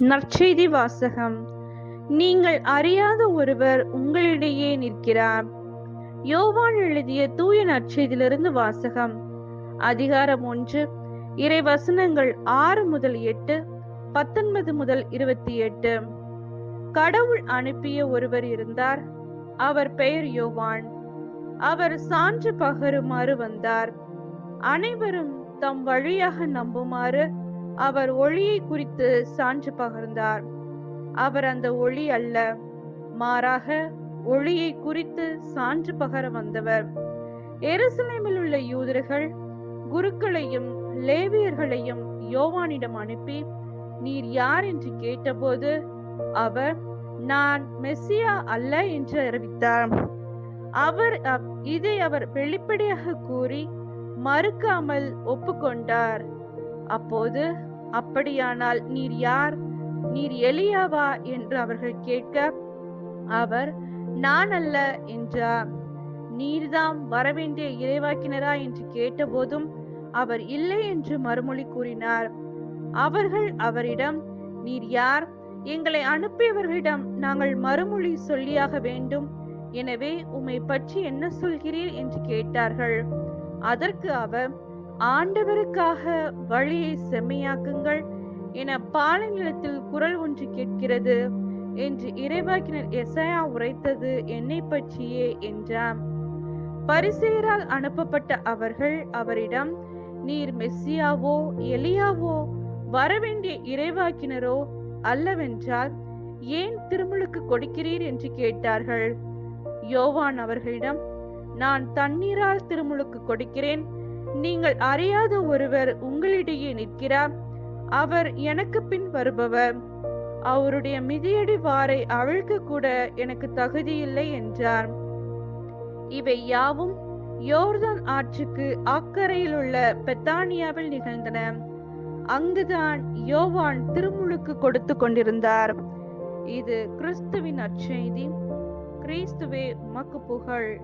நற்செய்தி வாசகம். நீங்கள் அறியாத ஒருவர் உங்களிடையே நிற்கிறார். யோவான் எழுதிய தூய நற்செய்தியிலிருந்து வாசகம். அதிகாரம் ஒன்று இறை வசனங்கள் ஆறு முதல் எட்டு பத்தொன்பது முதல் இருபத்தி எட்டு. கடவுள் அனுப்பிய ஒருவர் இருந்தார். அவர் பெயர் யோவான். அவர் சான்று பகருமாறு வந்தார். அனைவரும் தம் வழியாக நம்புமாறு அவர் ஒளியை குறித்து சான்று பகர்ந்தார். அவர் அந்த ஒளி அல்ல மாறாக ஒளியை குறித்து சான்று பகர வந்தவர். எருசலேமில் உள்ள யூதர்கள் குருக்களையும் லேவியர்களையும் யோவானிடம் அனுப்பி நீர் யார்? என்று கேட்டபோது அவர் நான் மெஸ்ஸியா அல்ல என்று அறிவித்தார். அவர் இதை அவர் வெளிப்படையாக கூறி மறுக்காமல் ஒப்புக்கொண்டார். அப்போது அப்படியானால் நீர் யார்? நீர் எலியாவா? என்று அவர்கள் கேட்க அவர் நான் அல்ல என்றார். நீர்தாம் வரவேண்டிய இறைவாக்கினரா? என்று கேட்டபோதும் அவர் இல்லை என்று மறுமொழி கூறினார். அவர்கள் அவரிடம் நீர் யார்? எங்களை அனுப்பியவர்களிடம் நாங்கள் மறுமொழி சொல்லியாக வேண்டும். எனவே உம்மை பற்றி என்ன சொல்கிறீர்? என்று கேட்டார்கள். அதற்கு அவர் ஆண்டவருக்காக வழியை செம்மையாக்குங்கள். என பாலை நிலத்தில் குரல் ஒன்று கேட்கிறது. என்று இறைவாக்கினர் எசையா உரைத்தது என்னை பற்றியே என்றார் பரிசேயரால் அனுப்பப்பட்ட அவர்கள் அவரிடம் நீர் மெஸ்ஸியாவோ எலியாவோ வரவேண்டிய இறைவாக்கினரோ அல்லவென்றால் ஏன் திருமுழுக்கு கொடுக்கிறீர்? என்று கேட்டார்கள். யோவான் அவர்களிடம் நான் தண்ணீரால் திருமுழுக்கு கொடுக்கிறேன். நீங்கள் அறியாத ஒருவர் உங்களிடையே நிற்கிறார். அவர் எனக்கு பின் வருபவர். அவருடைய மிதியடி வாரை அவிழ்க்க கூட எனக்கு தகுதியில்லை என்றார். இவை யாவும் யோர்தான் ஆற்றுக்கு அக்கறையில் உள்ள பெத்தானியாவில் நிகழ்ந்தன. அங்குதான் யோவான் திருமுழுக்கு கொடுத்து கொண்டிருந்தார். இது கிறிஸ்துவின் அச்செய்தி. கிறிஸ்துவே உமக்கு புகழ்.